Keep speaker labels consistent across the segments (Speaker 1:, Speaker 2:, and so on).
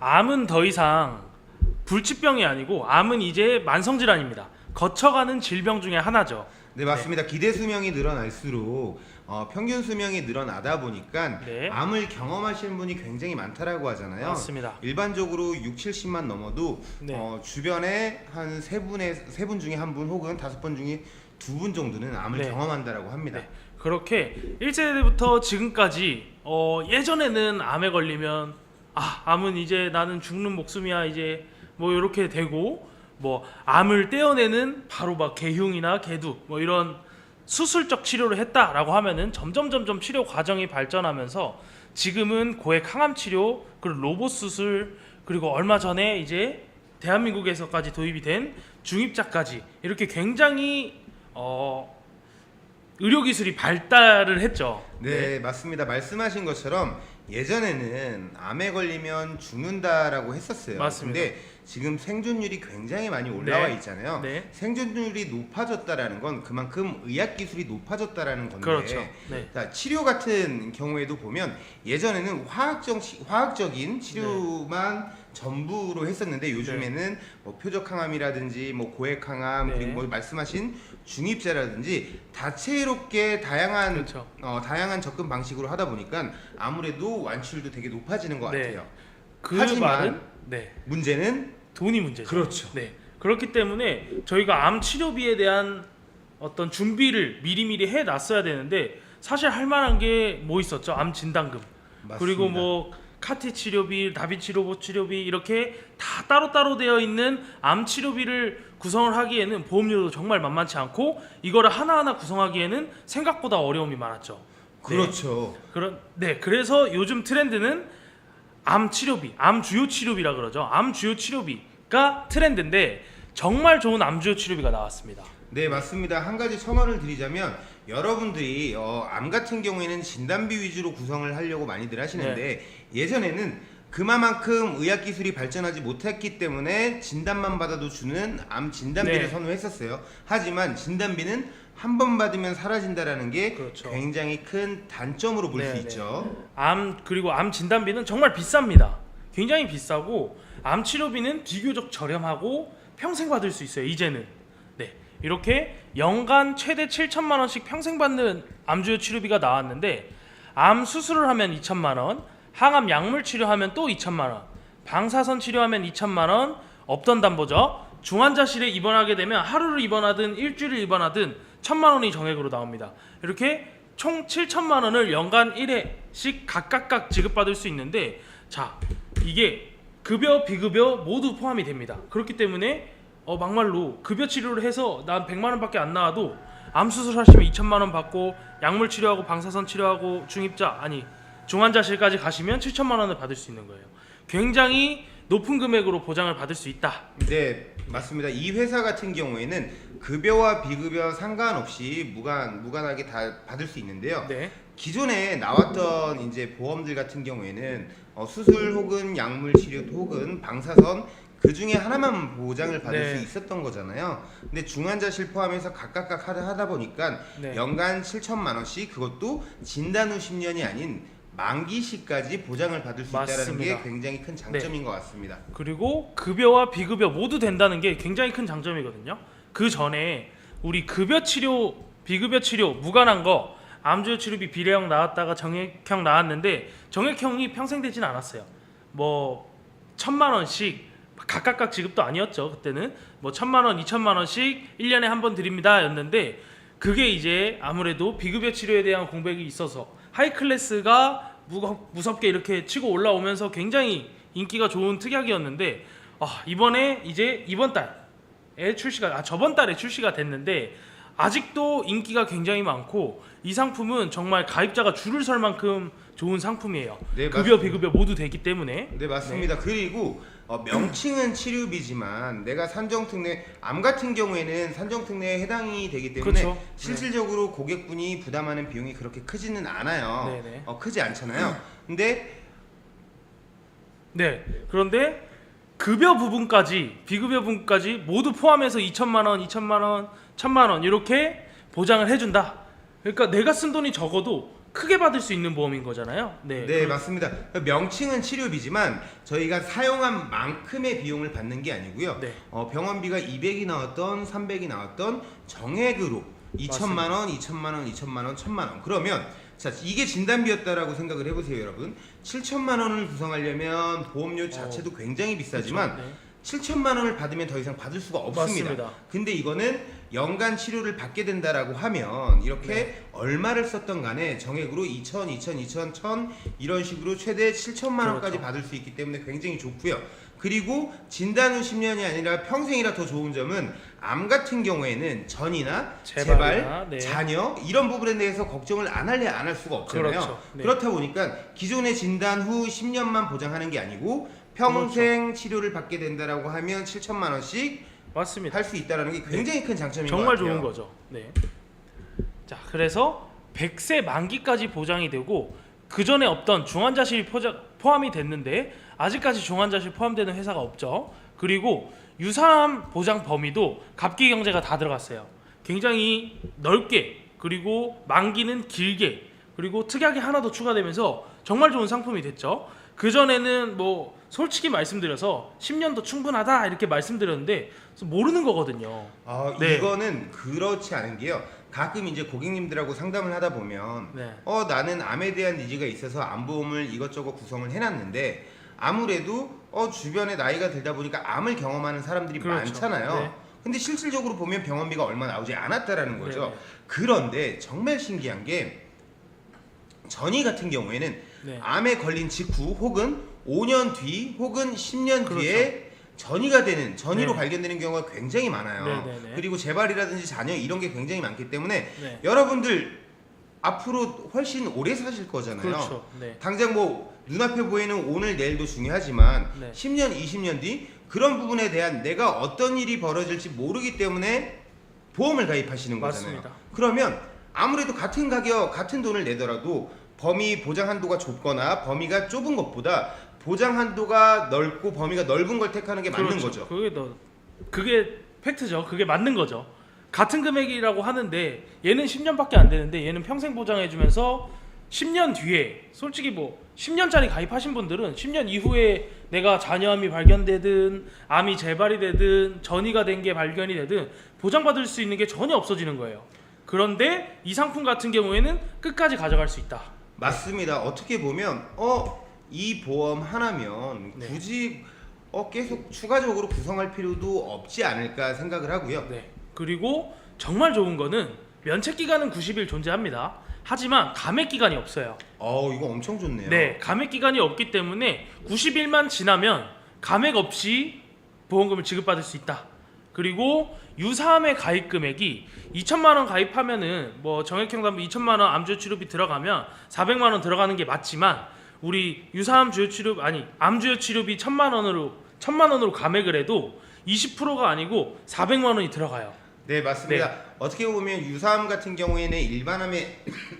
Speaker 1: 암은 더 이상 불치병이 아니고 암은 이제 만성 질환입니다. 거쳐가는 질병 중에 하나죠.
Speaker 2: 네 맞습니다. 기대 수명이 늘어날수록 어, 평균 수명이 늘어나다 보니까
Speaker 1: 네.
Speaker 2: 암을 경험하시는 분이 굉장히 많다라고 하잖아요.
Speaker 1: 맞습니다.
Speaker 2: 일반적으로 6, 70만 넘어도
Speaker 1: 네.
Speaker 2: 어, 주변에 한 세 분의 세 분 중에 한 분 혹은 다섯 분 중에 두 분 정도는 암을
Speaker 1: 네.
Speaker 2: 경험한다라고 합니다.
Speaker 1: 네. 그렇게 1세대부터 지금까지 어, 예전에는 암에 걸리면 아 암은 이제 나는 죽는 목숨이야 이제 뭐 이렇게 되고 뭐 암을 떼어내는 바로 막 개흉이나 개두 뭐 이런 수술적 치료를 했다라고 하면은 점점 점점 치료 과정이 발전하면서 지금은 고액 항암 치료 그리고 로봇 수술 그리고 얼마 전에 이제 대한민국에서까지 도입이 된 중입자까지 이렇게 굉장히 어 의료 기술이 발달을 했죠.
Speaker 2: 네, 맞습니다. 말씀하신 것처럼 예전에는 암에 걸리면 죽는다라고 했었어요.
Speaker 1: 맞습니다.
Speaker 2: 근데 지금 생존율이 굉장히 많이 올라와
Speaker 1: 네.
Speaker 2: 있잖아요.
Speaker 1: 네.
Speaker 2: 생존율이 높아졌다라는 건 그만큼 의학 기술이 높아졌다라는 건데
Speaker 1: 그렇죠. 네.
Speaker 2: 자, 치료 같은 경우에도 보면 예전에는 화학적 화학적인 치료만 전부로 했었는데 요즘에는 뭐 표적 항암이라든지 뭐 고액 항암
Speaker 1: 네.
Speaker 2: 그리고 뭐 말씀하신 중입자라든지 다채롭게 다양한
Speaker 1: 그렇죠.
Speaker 2: 어, 다양한 접근 방식으로 하다 보니까 아무래도 완치율도 되게 높아지는 것
Speaker 1: 네.
Speaker 2: 같아요.
Speaker 1: 그
Speaker 2: 하지만-
Speaker 1: 말은 네
Speaker 2: 문제는
Speaker 1: 돈이 문제죠.
Speaker 2: 그렇죠.
Speaker 1: 네 그렇기 때문에 저희가 암 치료비에 대한 어떤 준비를 미리미리 해 놨어야 되는데 사실 할 만한 게 뭐 있었죠? 암 진단금 그리고
Speaker 2: 맞습니다.
Speaker 1: 뭐 카티 치료비, 다비치 로봇 치료비 이렇게 다 따로따로 되어 있는 암 치료비를 구성을 하기에는 보험료도 정말 만만치 않고 이거를 하나하나 구성하기에는 생각보다 어려움이 많았죠. 네.
Speaker 2: 그렇죠.
Speaker 1: 그런 네 그래서 요즘 트렌드는 암 치료비, 암 주요 치료비라 그러죠. 암 주요 치료비가 트렌드인데 정말 좋은 암 주요 치료비가 나왔습니다.
Speaker 2: 네 맞습니다. 한 가지 첨언을 드리자면 여러분들이 어, 암 같은 경우에는 진단비 위주로 구성을 하려고 많이들 하시는데
Speaker 1: 네.
Speaker 2: 예전에는 그만큼 의학 기술이 발전하지 못했기 때문에 진단만 받아도 주는 암 진단비를
Speaker 1: 네.
Speaker 2: 선호했었어요. 하지만 진단비는 한 번 받으면 사라진다라는 게
Speaker 1: 그렇죠.
Speaker 2: 굉장히 큰 단점으로 볼 수
Speaker 1: 네, 네.
Speaker 2: 있죠.
Speaker 1: 암 그리고 암 진단비는 정말 비쌉니다. 굉장히 비싸고 암 치료비는 비교적 저렴하고 평생 받을 수 있어요. 이제는 네 이렇게 연간 최대 7천만 원씩 평생 받는 암 주요 치료비가 나왔는데 암 수술을 하면 2천만 원, 항암 약물 치료하면 또 2천만 원, 방사선 치료하면 2천만 원, 없던 담보죠. 중환자실에 입원하게 되면 하루를 입원하든 일주일을 입원하든 천만 원이 정액으로 나옵니다. 이렇게 총 7천만 원을 연간 1회씩 각각각 지급받을 수 있는데 자 이게 급여 비급여 모두 포함이 됩니다. 그렇기 때문에 어 막말로 급여 치료를 해서 난 100만 원밖에 안 나와도 암 수술 하시면 2천만 원 받고 약물 치료하고 방사선 치료하고 중입자 아니 중환자실까지 가시면 7천만 원을 받을 수 있는 거예요. 굉장히 높은 금액으로 보장을 받을 수 있다.
Speaker 2: 네, 맞습니다. 이 회사 같은 경우에는 급여와 비급여 상관없이 무관 무관하게 다 받을 수 있는데요.
Speaker 1: 네.
Speaker 2: 기존에 나왔던 이제 보험들 같은 경우에는 어, 수술 혹은 약물 치료 혹은 방사선 그 중에 하나만 보장을 받을
Speaker 1: 네.
Speaker 2: 수 있었던 거잖아요. 근데 중환자실 포함해서 각각각 하다, 하다 보니까
Speaker 1: 네.
Speaker 2: 연간 7천만 원씩 그것도 진단 후 10년이 아닌 만기 시까지 보장을 받을 수 있다는
Speaker 1: 맞습니다.
Speaker 2: 게 굉장히 큰 장점인 것 같습니다.
Speaker 1: 그리고 급여와 비급여 모두 된다는 게 굉장히 큰 장점이거든요. 그 전에 우리 급여 치료, 비급여 치료 무관한 거 암주요 치료비 비례형 나왔다가 정액형 나왔는데 정액형이 평생 되진 않았어요. 뭐 천만 원씩 각각각 지급도 아니었죠. 그때는 뭐 천만 원, 이천만 원씩 1년에 한 번 드립니다 였는데 그게 이제 아무래도 비급여 치료에 대한 공백이 있어서 하이 클래스가 무섭게 이렇게 치고 올라오면서 굉장히 인기가 좋은 특약이었는데 아, 이번에 이제 이번 달 에 출시가 아 저번 달에 출시가 됐는데 아직도 인기가 굉장히 많고 이 상품은 정말 가입자가 줄을 설 만큼 좋은 상품이에요.
Speaker 2: 네,
Speaker 1: 급여
Speaker 2: 맞습니다.
Speaker 1: 비급여 모두 되기 때문에
Speaker 2: 네 맞습니다. 그리고 어, 명칭은 치료비지만 내가 산정특례 암 같은 경우에는 산정특례에 해당이 되기 때문에
Speaker 1: 그렇죠.
Speaker 2: 실질적으로 고객분이 부담하는 비용이 그렇게 크지는 않아요.
Speaker 1: 네네.
Speaker 2: 어, 크지 않잖아요. 근데
Speaker 1: 네. 그런데 급여 부분까지 비급여 부분까지 모두 포함해서 2천만 원, 2천만 원, 1천만 원 이렇게 보장을 해준다. 그러니까 내가 쓴 돈이 적어도 크게 받을 수 있는 보험인 거잖아요. 네.
Speaker 2: 네,
Speaker 1: 그-
Speaker 2: 맞습니다. 명칭은 치료비지만 저희가 사용한 만큼의 비용을 받는 게 아니고요.
Speaker 1: 네.
Speaker 2: 어, 병원비가 200이 나왔던 300이 나왔던 정액으로 2천만 원, 2천만 원, 2천만 원, 1천만 원. 그러면 자 이게 진단비였다라고 생각을 해보세요, 여러분. 7천만 원을 구성하려면 보험료 자체도 굉장히 비싸지만
Speaker 1: 그렇죠. 네.
Speaker 2: 7천만 원을 받으면 더 이상 받을 수가 없습니다.
Speaker 1: 맞습니다.
Speaker 2: 근데 이거는 연간 치료를 받게 된다라고 하면 이렇게
Speaker 1: 네.
Speaker 2: 얼마를 썼던 간에 정액으로 2천, 2천, 2천, 1천 이런 식으로 최대 7천만 원까지
Speaker 1: 그렇죠.
Speaker 2: 받을 수 있기 때문에 굉장히 좋고요. 그리고 진단 후 10년이 아니라 평생이라 더 좋은 점은 암 같은 경우에는 전이나
Speaker 1: 재발이나,
Speaker 2: 재발,
Speaker 1: 네.
Speaker 2: 자녀 이런 부분에 대해서 걱정을 안 할래 안 할 수가 없잖아요.
Speaker 1: 그렇죠. 네.
Speaker 2: 그렇다 보니까 기존의 진단 후 10년만 보장하는 게 아니고 평생
Speaker 1: 그렇죠.
Speaker 2: 치료를 받게 된다라고 하면 7천만 원씩
Speaker 1: 맞습니다.
Speaker 2: 할 수 있다라는 게 굉장히 큰 장점인 것
Speaker 1: 정말
Speaker 2: 같아요.
Speaker 1: 좋은 거죠. 네. 자, 그래서 100세 만기까지 보장이 되고 그 전에 없던 중환자실이 포함이 됐는데 아직까지 중환자실 포함되는 회사가 없죠. 그리고 유사암 보장 범위도 갑기 경제가 다 들어갔어요. 굉장히 넓게 그리고 만기는 길게 그리고 특약이 하나 더 추가되면서 정말 좋은 상품이 됐죠. 그 전에는 뭐 솔직히 말씀드려서 10년도 충분하다 이렇게 말씀드렸는데 모르는 거거든요.
Speaker 2: 아,
Speaker 1: 네.
Speaker 2: 이거는 그렇지 않은 게요. 가끔 이제 고객님들하고 상담을 하다 보면
Speaker 1: 네.
Speaker 2: 어 나는 암에 대한 니즈가 있어서 암보험을 이것저것 구성을 해놨는데 아무래도 어 주변에 나이가 들다 보니까 암을 경험하는 사람들이
Speaker 1: 그렇죠.
Speaker 2: 많잖아요.
Speaker 1: 네.
Speaker 2: 근데 실질적으로 보면 병원비가 얼마 나오지 않았다라는 거죠.
Speaker 1: 네, 네.
Speaker 2: 그런데 정말 신기한 게 전이 같은 경우에는
Speaker 1: 네.
Speaker 2: 암에 걸린 직후 혹은 5년 뒤 혹은 10년
Speaker 1: 그렇죠.
Speaker 2: 뒤에 전이가 되는 전이로
Speaker 1: 네.
Speaker 2: 발견되는 경우가 굉장히 많아요.
Speaker 1: 네, 네, 네.
Speaker 2: 그리고 재발이라든지 자녀 이런 게 굉장히 많기 때문에
Speaker 1: 네.
Speaker 2: 여러분들 앞으로 훨씬 오래 사실 거잖아요.
Speaker 1: 그렇죠. 네.
Speaker 2: 당장 뭐 눈앞에 보이는 오늘 내일도 중요하지만
Speaker 1: 네.
Speaker 2: 10년, 20년 뒤 그런 부분에 대한 내가 어떤 일이 벌어질지 모르기 때문에 보험을 가입하시는 거잖아요.
Speaker 1: 맞습니다.
Speaker 2: 그러면 아무래도 같은 가격, 같은 돈을 내더라도 범위 보장 한도가 좁거나 범위가 좁은 것보다 보장 한도가 넓고 범위가 넓은 걸 택하는 게 맞는
Speaker 1: 그렇죠.
Speaker 2: 거죠.
Speaker 1: 그게 더 그게 팩트죠. 그게 맞는 거죠. 같은 금액이라고 하는데 얘는 10년밖에 안 되는데 얘는 평생 보장해 주면서 10년 뒤에 솔직히 뭐 10년짜리 가입하신 분들은 10년 이후에 내가 자녀암이 발견되든 암이 재발이 되든 전이가 된 게 발견이 되든 보장받을 수 있는 게 전혀 없어지는 거예요. 그런데 이 상품 같은 경우에는 끝까지 가져갈 수 있다.
Speaker 2: 맞습니다. 어떻게 보면 어 이 보험 하나면
Speaker 1: 네.
Speaker 2: 굳이 어 계속 추가적으로 구성할 필요도 없지 않을까 생각을 하고요.
Speaker 1: 네. 그리고 정말 좋은 거는 면책 기간은 90일 존재합니다. 하지만 감액 기간이 없어요.
Speaker 2: 어 이거 엄청 좋네요.
Speaker 1: 네, 감액 기간이 없기 때문에 90일만 지나면 감액 없이 보험금을 지급받을 수 있다. 그리고 유사암의 가입 금액이 2천만 원 가입하면은 뭐 정액형 담보 2천만 원 암주 치료비 들어가면 400만 원 들어가는 게 맞지만 우리 유사암 주요 치료 아니 암 주요 치료비 1천만 원으로 1천만 원으로 감액을 해도 20%가 아니고 400만 원이 들어가요.
Speaker 2: 네 맞습니다. 어떻게 보면 유사암 같은 경우에는 일반암의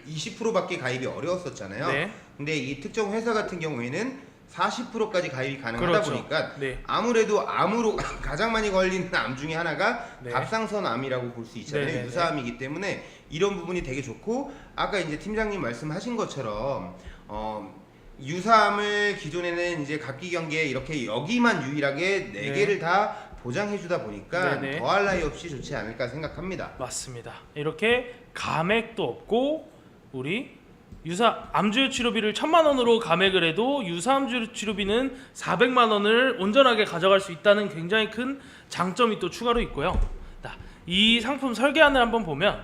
Speaker 2: 20%밖에 가입이 어려웠었잖아요.
Speaker 1: 네.
Speaker 2: 근데 이 특정 회사 같은 경우에는 40%까지 가입이 가능하다
Speaker 1: 그렇죠.
Speaker 2: 보니까
Speaker 1: 네.
Speaker 2: 아무래도 암으로 가장 많이 걸리는 암 중에 하나가
Speaker 1: 네.
Speaker 2: 갑상선암이라고 볼 수 있잖아요.
Speaker 1: 네, 네, 네.
Speaker 2: 유사암이기 때문에 이런 부분이 되게 좋고 아까 이제 팀장님 말씀하신 것처럼 어 유사암을 기존에는 이제 갑기경계 이렇게 여기만 유일하게 네
Speaker 1: 네.
Speaker 2: 개를 다 보장해주다 보니까
Speaker 1: 네, 네.
Speaker 2: 더할 나위 없이 좋지 않을까 생각합니다.
Speaker 1: 맞습니다. 이렇게 감액도 없고 우리 유사 암주요 치료비를 천만 원으로 감액을 해도 유사 암주요 치료비는 400만 원을 온전하게 가져갈 수 있다는 굉장히 큰 장점이 또 추가로 있고요. 자, 이 상품 설계안을 한번 보면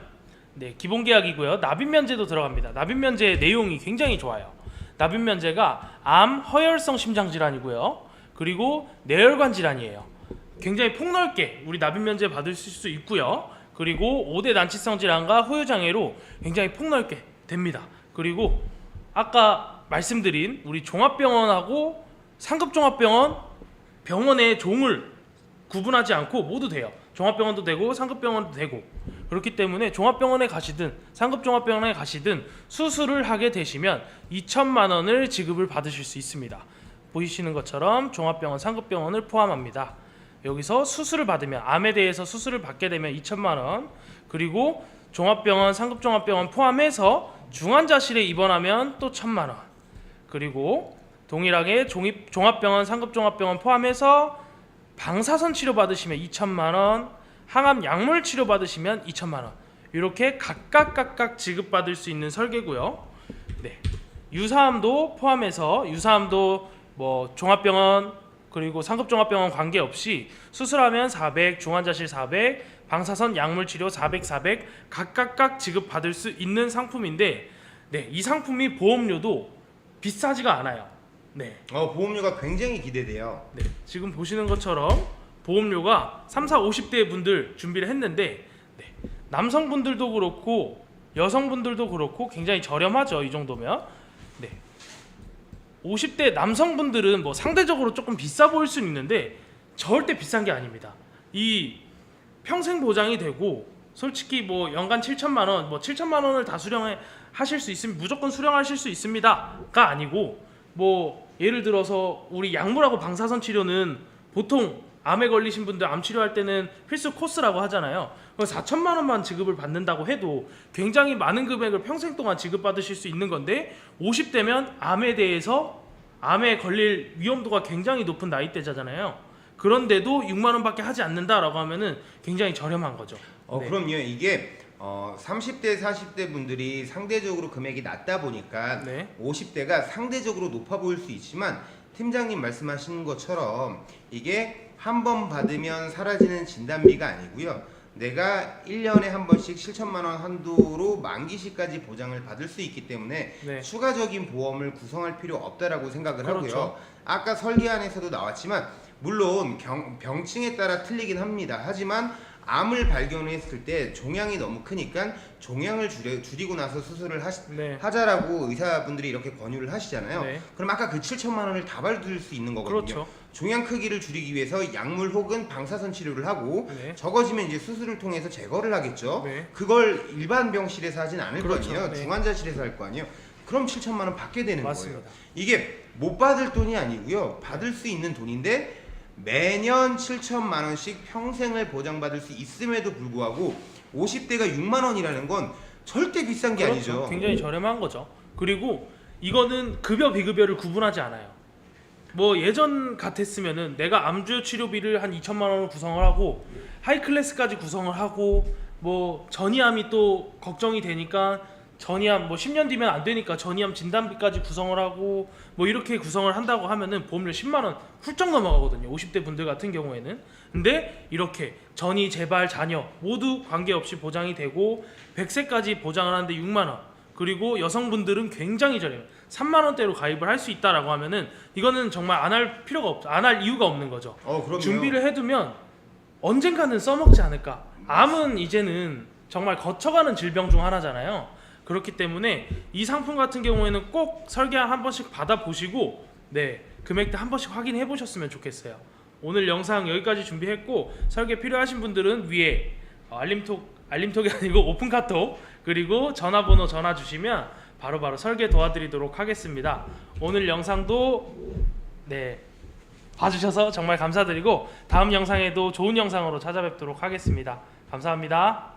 Speaker 1: 네, 기본 계약이고요. 납입 면제도 들어갑니다. 납입 면제 내용이 굉장히 좋아요. 납입 면제가 암 허혈성 심장 질환이고요. 그리고 뇌혈관 질환이에요. 굉장히 폭넓게 우리 납입 면제 받을 수 있고요. 그리고 5대 난치성 질환과 후유 장애로 굉장히 폭넓게 됩니다. 그리고 아까 말씀드린 우리 종합병원하고 상급 종합병원 병원의 종을 구분하지 않고 모두 돼요. 종합병원도 되고 상급병원도 되고 그렇기 때문에 종합병원에 가시든 상급 종합병원에 가시든 수술을 하게 되시면 2천만 원을 지급을 받으실 수 있습니다. 보이시는 것처럼 종합병원, 상급병원을 포함합니다. 여기서 수술을 받으면 암에 대해서 수술을 받게 되면 2천만 원 그리고 종합병원, 상급종합병원 포함해서 중환자실에 입원하면 또 천만 원. 그리고 동일하게 종입 종합병원 상급 종합병원 포함해서 방사선 치료 받으시면 2천만 원, 항암 약물 치료 받으시면 2천만 원. 이렇게 각각 각각 지급받을 수 있는 설계고요. 네. 유사암도 포함해서 유사암도 뭐 종합병원 그리고 상급 종합병원 관계없이 수술하면 400, 중환자실 400, 방사선 약물 치료 400, 400 각각각 지급받을 수 있는 상품인데 네, 이 상품이 보험료도 비싸지가 않아요. 네.
Speaker 2: 어, 보험료가 굉장히 기대돼요.
Speaker 1: 네, 지금 보시는 것처럼 보험료가 3, 4, 50대 분들 준비를 했는데 네, 남성분들도 그렇고 여성분들도 그렇고 굉장히 저렴하죠 이 정도면 네. 50대 남성분들은 뭐 상대적으로 조금 비싸 보일 수는 있는데 절대 비싼 게 아닙니다. 이 평생 보장이 되고 솔직히 뭐 연간 7천만 원, 뭐 7천만 원을 다 수령해 하실 수 있으면 무조건 수령하실 수 있습니다가 아니고 뭐 예를 들어서 우리 약물하고 방사선 치료는 보통 암에 걸리신 분들 암 치료할 때는 필수 코스라고 하잖아요. 그래서 4천만 원만 지급을 받는다고 해도 굉장히 많은 금액을 평생 동안 지급받으실 수 있는 건데 50대면 암에 대해서 암에 걸릴 위험도가 굉장히 높은 나이대잖아요. 그런데도 6만 원밖에 하지 않는다라고 하면은 굉장히 저렴한 거죠.
Speaker 2: 어,
Speaker 1: 네.
Speaker 2: 그럼요. 이게 어, 30대, 40대 분들이 상대적으로 금액이 낮다 보니까
Speaker 1: 네.
Speaker 2: 50대가 상대적으로 높아 보일 수 있지만 팀장님 말씀하신 것처럼 이게 한 번 받으면 사라지는 진단비가 아니고요. 내가 1년에 한 번씩 7천만 원 한도로 만기 시까지 보장을 받을 수 있기 때문에
Speaker 1: 네.
Speaker 2: 추가적인 보험을 구성할 필요 없다라고 생각을 하고요.
Speaker 1: 그렇죠.
Speaker 2: 아까 설계안에서도 나왔지만 물론 경- 병층에 따라 틀리긴 합니다. 하지만 암을 발견했을 때 종양이 너무 크니까 종양을 줄여, 줄이고 나서 수술을 하시,
Speaker 1: 네.
Speaker 2: 하자라고 의사분들이 이렇게 권유를 하시잖아요.
Speaker 1: 네.
Speaker 2: 그럼 아까 그 7천만 원을 다 받을 수 있는 거거든요.
Speaker 1: 그렇죠.
Speaker 2: 종양 크기를 줄이기 위해서 약물 혹은 방사선 치료를 하고
Speaker 1: 네.
Speaker 2: 적어지면 이제 수술을 통해서 제거를 하겠죠.
Speaker 1: 네.
Speaker 2: 그걸 일반 병실에서 하진 않을
Speaker 1: 그렇죠.
Speaker 2: 거 아니에요.
Speaker 1: 네.
Speaker 2: 중환자실에서 할 거 아니에요. 그럼 7천만 원 받게 되는
Speaker 1: 맞습니다.
Speaker 2: 거예요. 이게 못 받을 돈이 아니고요. 받을 수 있는 돈인데 매년 7천만 원씩 평생을 보장받을 수 있음에도 불구하고 50대가 6만 원이라는 건 절대 비싼 게
Speaker 1: 그렇죠.
Speaker 2: 아니죠.
Speaker 1: 굉장히 저렴한 거죠. 그리고 이거는 급여 비급여를 구분하지 않아요. 뭐 예전 같았으면은 내가 암주 치료비를 한 2천만 원을 구성을 하고 하이 클래스까지 구성을 하고 뭐 전이암이 또 걱정이 되니까 전이암 뭐 10년 뒤면 안 되니까 전이암 진단비까지 구성을 하고 뭐 이렇게 구성을 한다고 하면은 보험료 10만 원 훌쩍 넘어가거든요. 50대 분들 같은 경우에는. 근데 이렇게 전이 재발 자녀 모두 관계없이 보장이 되고 100세까지 보장을 하는데 6만 원. 그리고 여성분들은 굉장히 저렴해요. 3만 원대로 가입을 할 수 있다라고 하면은 이거는 정말 안 할 필요가 없, 안 할 이유가 없는 거죠.
Speaker 2: 어, 그럼요.
Speaker 1: 준비를 해 두면 언젠가는 써먹지 않을까. 암은 이제는 정말 거쳐가는 질병 중 하나잖아요. 그렇기 때문에 이 상품 같은 경우에는 꼭 설계한 한 번씩 받아보시고 네 금액대 한 번씩 확인해 보셨으면 좋겠어요. 오늘 영상 여기까지 준비했고 설계 필요하신 분들은 위에 어, 알림톡 알림톡이 아니고 오픈 카톡 그리고 전화번호 전화 주시면 바로 바로 설계 도와드리도록 하겠습니다. 오늘 영상도 네 봐주셔서 정말 감사드리고 다음 영상에도 좋은 영상으로 찾아뵙도록 하겠습니다. 감사합니다.